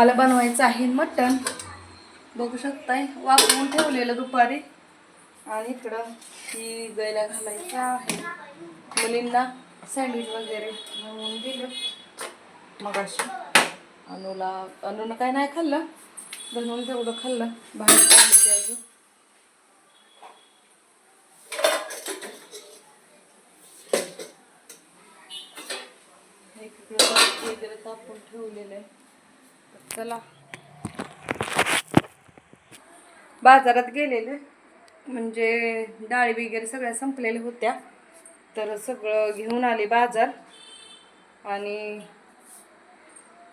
मला बनवायचं आहे मटण. बघू शकताय वापरून ठेवलेलं दुपारी. आणि इकडं ही गैला घालायचं आहे. मुलींना सँडविच वगैरे बनवून दिलं. मग अशी अनुला अनुनं काय नाही खाल्लं. बनवून तेवढं खाल्लं. बाहेर खाल्लं अजून. इकडं वगैरे तापून ठेवलेलं आहे. चला. बाजारात गेलेले. म्हणजे डाळी वगैरे सगळ्या संपलेल्या होत्या. तर सगळं घेऊन आले बाजार. आणि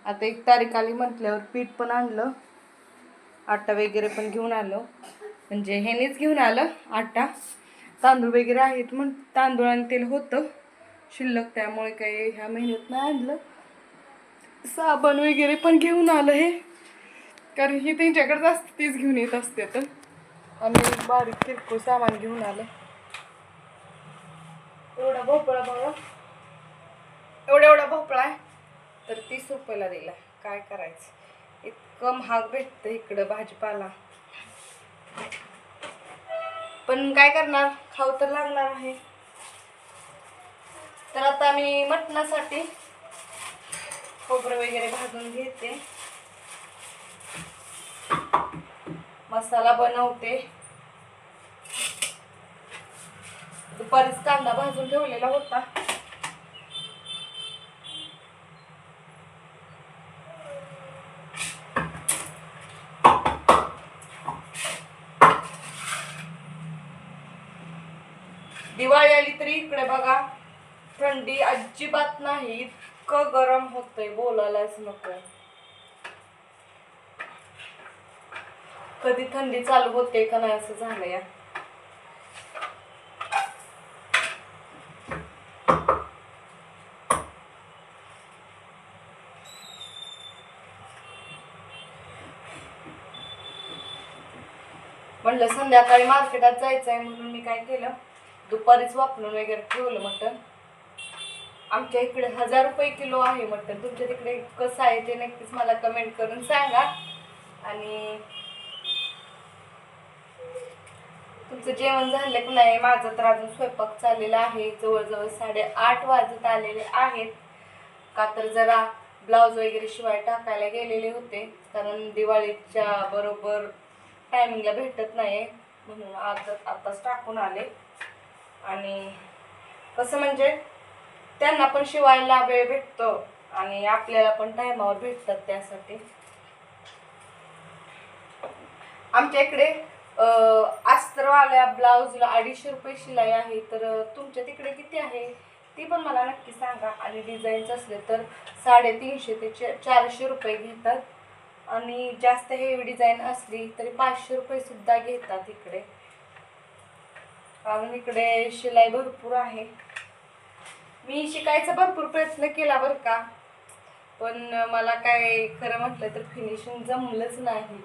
आता एक तारीख आली म्हटल्यावर पीठ पण आणलं. आटा वगैरे पण घेऊन आलो. म्हणजे ह्यानेच घेऊन आलं आटा. तांदूळ वगैरे आहेत मग तांदूळ आणि तेल होतं. शिल्लक त्यामुळे काही ह्या महिन्यात नाही आणलं. साबण वगैरे पण घेऊन आलं हे. कारण ही त्यांच्याकडे जास्त तीच घेऊन येत असते तर. आम्ही बारीक किरकोळ सामान घेऊन आलं. एवढा भोपळा बघा एवढा एवढा भोपळा आहे. तर तीस रुपयाला दिला. काय करायचं? इतकं महाग भेटतं इकडं भाजीपाला. पण काय करणार? खाऊ तर लागणार आहे. तर आता मी मटणासाठी खोबरं वगैरे भाजून घेते. मसाला बनवते. दुपारीच कांदा भाजून ठेवलेला होता. दिवाळी आली तरी इकडे बघा. थंडी अजिबात नाही इतकं गरम होतंय बोलायलाच नको. कधी थंडी चालू होते का नाही असं झालं या म्हणलं संध्याकाळी मार्केटात जायचं आहे म्हणून मी काय केलं? दुपारीच वापरून वगैरे ठेवलं मटण. आमच्या इकडे हजार रुपये किलो आहे मटण तुमच्या तिकडे कसं आहे ते नक्कीच मला कमेंट करून सांगा. आणि तुमचं जेवण झालं की नाही माझं तर अजून स्वयंपाक चाललेला आहे. जवळजवळ साडेआठ वाजत आलेले आहेत. का तर जरा ब्लाऊज वगैरे शिवाय टाकायला गेलेले होते. कारण दिवाळीच्या बरोबर टायमिंगला भेटत नाही म्हणून आज आताच टाकून आले. आणि कसं म्हणजे त्यांना पण शिवायला वेळ भेटतो आणि आपल्याला पण टायमावर भेटतात त्यासाठी. आमच्या इकडे अस्त्रवाल्या अस्तरवाल्या ब्लाऊजला अडीचशे रुपये शिलाई आहे. तर तुमच्या तिकडे किती आहे? ती पण मला नक्की सांगा. आणि डिझाईन्स असले तर साडेतीनशे ते चारशे रुपये घेतात. आणि जास्त हेवी डिझाईन असली तरी पाचशे रुपये सुद्धा घेतात इकडे. कारण इकडे शिलाई भरपूर आहे. मी शिकायचा भरपूर प्रयत्न केला बरं का. पण मला काय खरं म्हटलं तर फिनिशिंग जमलंच नाही.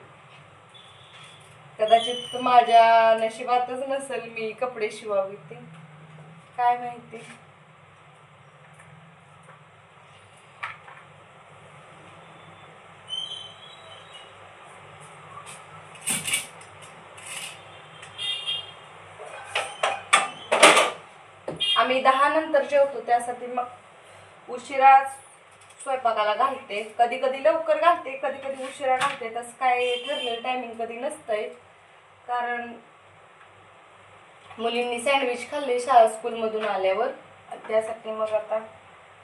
कदाचित माझ्या नशिबातच नसेल मी कपडे शिवावी ते. काय माहिती? आम्ही दहा नंतर जेवतो त्यासाठी मग उशिरा स्वयंपाकाला घालते. कधी कधी लवकर घालते कधी कधी उशिरा घालते. तसं काय ठरलेलं टायमिंग कधी नसतंय. कारण मुलींनी सँडविच खाल्ले शाळा स्कूलमधून आल्यावर. त्यासाठी मग आता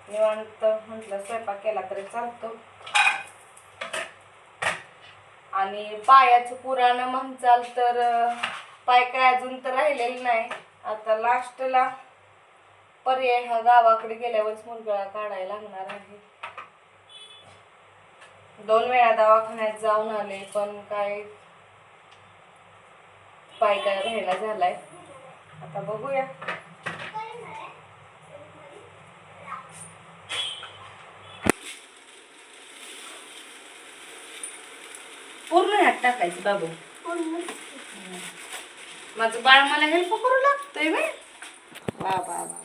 निवांत म्हटलं स्वयंपाक केला तरी चालतो. आणि पायाचं पुराणं म्हणचाल तर पाय काय अजून तर राहिलेलं नाही. आता लास्टला पर्याय हा गावाकडे गेल्यावरच मुलगळा काढायला लागणार आहे. दोन वेळा दवाखान्यात जाऊन आले पण काय पाय काय राहिला झालाय. आता बघूया. पूर्ण हात टाकायचं बाबू. माझं बाळ मला हेल्प करू लागतंय वा वा वा.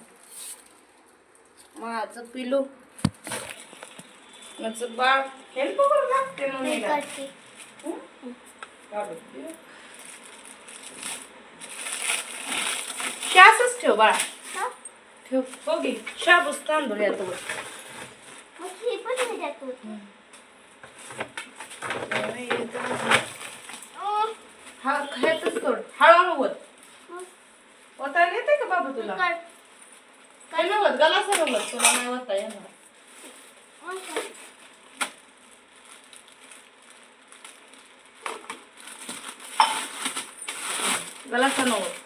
माझं पिलू. माझं बाळ. हेल्प करू लागते मम्मीला असंच ठेव बाळा? ठेव. हो घे. शाबूस तांदूळ यातो ही हा. खायचंच सोड हळूहळू होत होता येते का बाबा तुला? कर- काय नाही होत गला सरळ होत तुला नाही होता येणार? मग कर. गला सण होत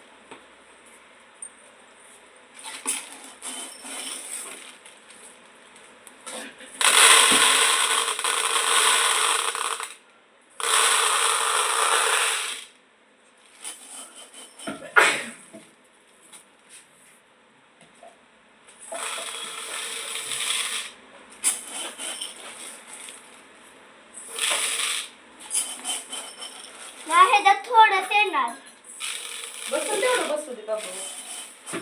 नाही ह्याच्यात थोडंच येणार बसू तेवढं बसू दे बाबा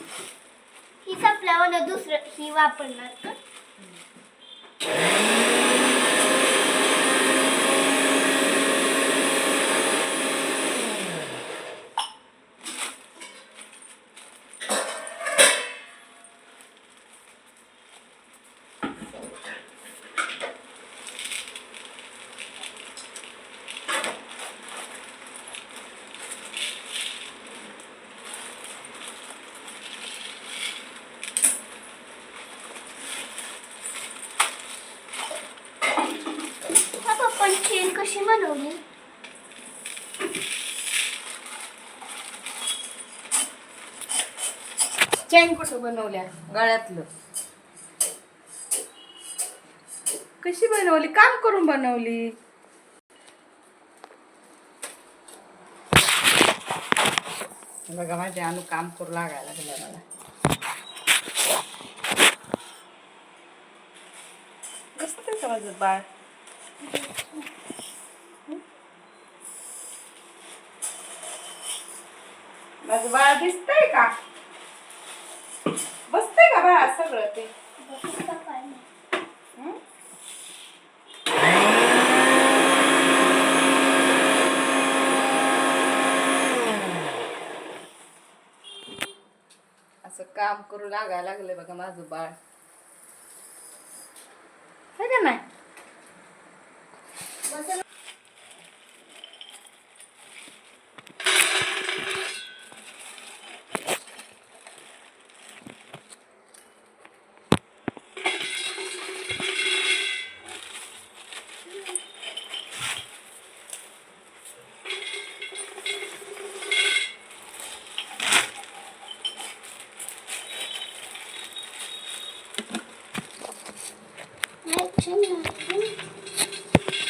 ही संपल्यावर दुसरं? ही वापरणार का हा पप्पा चेन कशी बनवली चैन कुठं बनवल्या? गळ्यातलं. कशी बनवली? काम करून बनवली. बघा माझे अनु काम करू लागायला लागलं मला. बसते का माझं बाळ? माझं बाळ दिसतंय का? बसतंय सगळं ते असं काम करू लागायला लागलं बघा माझं बाळ है का नाही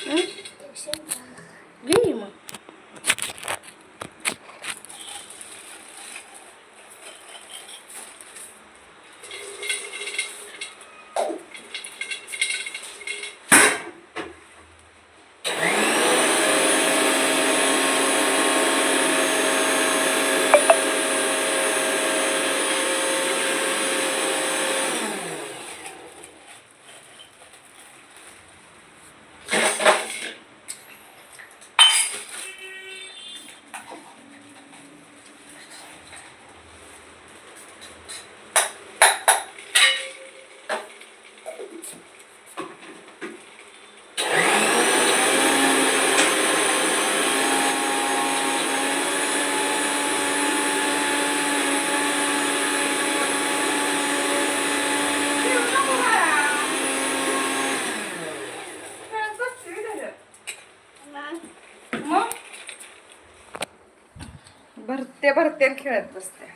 हं? घे मग मग भरते आणि खेळत बसते.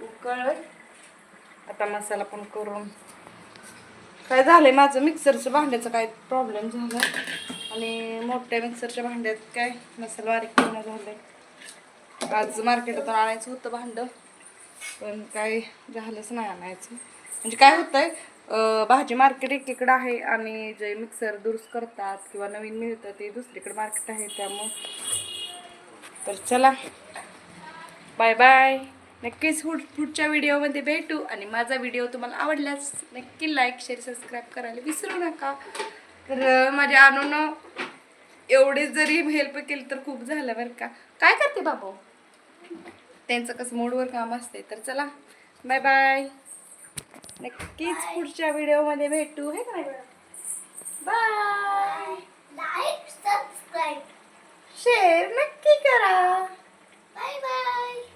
उकळ. आता मसाला पण करून. काय झालंय माझं मिक्सरचं भांड्याचं काय प्रॉब्लेम झाला आणि मोठ्या मिक्सरच्या भांड्यात काय मसाला बारीक करणं झालंय? आज मार्केटातून आणायचं होतं भांडं पण काय झालंच नाही आणायचं. म्हणजे काय होतंय भाजी मार्केट एकीकडं आहे आणि जे मिक्सर दुरुस्त करतात किंवा नवीन मिळतं ते दुसरीकडे मार्केट आहे त्यामुळं. तर चला बाय बाय. नक्कीच पुढ पुढच्या व्हिडिओमध्ये भेटू आणि माझा व्हिडिओ तुम्हाला आवडल्यास नक्की लाईक शेअर सबस्क्राईब करायला विसरू नका. तर माझ्या अनुनं एवढे जरी हेल्प केली तर खूप झालं बरं का. काय करते बाबू? त्यांचं कसं मूडवर काम असते तर चला. बाय बाय नक्कीच पुढच्या व्हिडिओमध्ये भेटू हे का? बाय लाईक सबस्क्राईब शेअर नक्की करा. 拜拜。